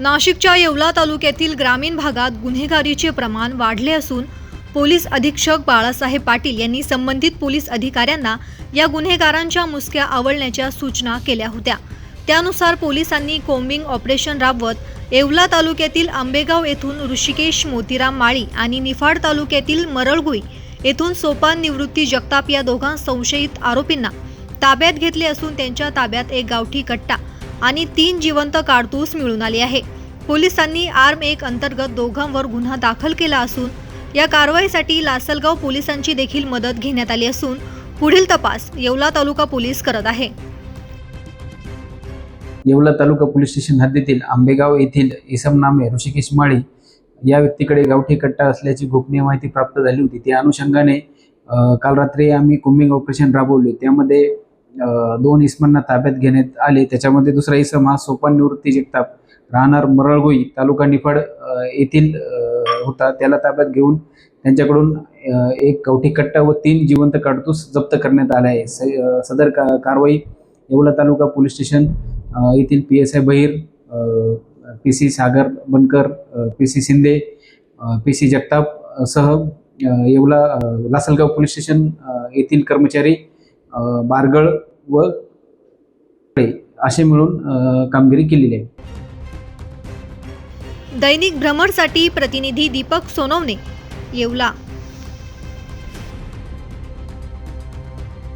नाशिकच्या येवला तालुक्यातील ग्रामीण भागात गुन्हेगारीचे प्रमाण वाढले असून पोलीस अधीक्षक बाळासाहेब पाटील यांनी संबंधित पोलीस अधिकाऱ्यांना या गुन्हेगारांच्या मुसक्या आवळण्याच्या सूचना केल्या होत्या. त्यानुसार पोलिसांनी कोम्बिंग ऑपरेशन राबवत येवला तालुक्यातील आंबेगाव येथून ऋषिकेश मोतीराम माळी आणि निफाड तालुक्यातील मरळगुई येथून सोपान निवृत्ती जगताप या दोघां संशयित आरोपींना ताब्यात घेतले असून त्यांच्या ताब्यात एक गावठी कट्टा आणि तीन जिवंत काडतूस मिळून आली आहे. पोलिसांनी आर्म एक अंतर्गत दोघांवर गुन्हा दाखल केला असून या कारवाईसाठी लासलगाव पोलिसांची देखील मदत घेण्यात आली असून पुढील तपास येवला तालुका पोलीस करत आहे. येवला तालुका पोलीस स्टेशन हद्दीतील आंबेगाव येथील इसम नामे ऋषिकेश माळी या व्यक्तीकडे गावठी कट्टा असल्याची गोपनीय माहिती प्राप्त झाली होती. त्या अनुषंगाने काल रात्री आम्ही कुंबिंग ऑपरेशन राबवले. त्यामध्ये दोन इसमांना ताब्यात घेण्यात आले. त्याच्यामध्ये दुसरा इसम हा सोपान निवृत्ती जगताप राहणार मरळगोई तालुका निफाड येथील होता. त्याला ताब्यात घेऊन त्यांच्याकडून एक कवठी कट्टा व तीन जिवंत काडतूस जप्त करण्यात आला आहे. स सदर का कारवाई येवला तालुका पोलीस स्टेशन येथील P S I Bahir P C Sagar Bankar P C Shinde P C Jagtap सह येवला लासलगाव पोलीस स्टेशन येथील कर्मचारी बारगळ व असे मिळून कामगिरी केलेली आहे. दैनिक भ्रमरसाठी प्रतिनिधी दीपक सोनवणे येवला.